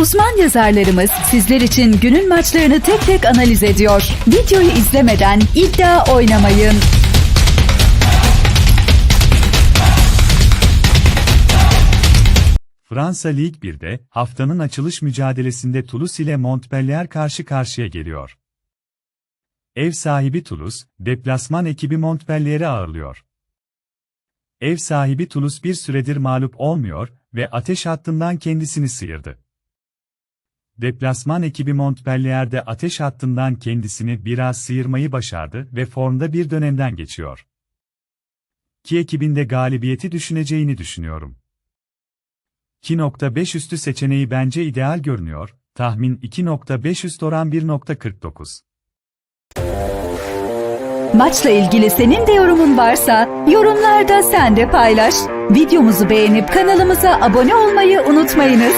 Uzman yazarlarımız sizler için günün maçlarını tek tek analiz ediyor. Videoyu izlemeden iddia oynamayın. Fransa Lig 1'de haftanın açılış mücadelesinde Toulouse ile Montpellier karşı karşıya geliyor. Ev sahibi Toulouse, deplasman ekibi Montpellier'i ağırlıyor. Ev sahibi Toulouse bir süredir mağlup olmuyor ve ateş hattından kendisini sıyırdı. Deplasman ekibi Montpellier'de ateş hattından kendisini biraz sıyırmayı başardı ve formda bir dönemden geçiyor. Ki ekibinde galibiyeti düşüneceğini düşünüyorum. 2.5 üstü seçeneği bence ideal görünüyor, tahmin 2.5 üst oran 1.49. Maçla ilgili senin de yorumun varsa yorumlarda sen de paylaş. Videomuzu beğenip kanalımıza abone olmayı unutmayınız.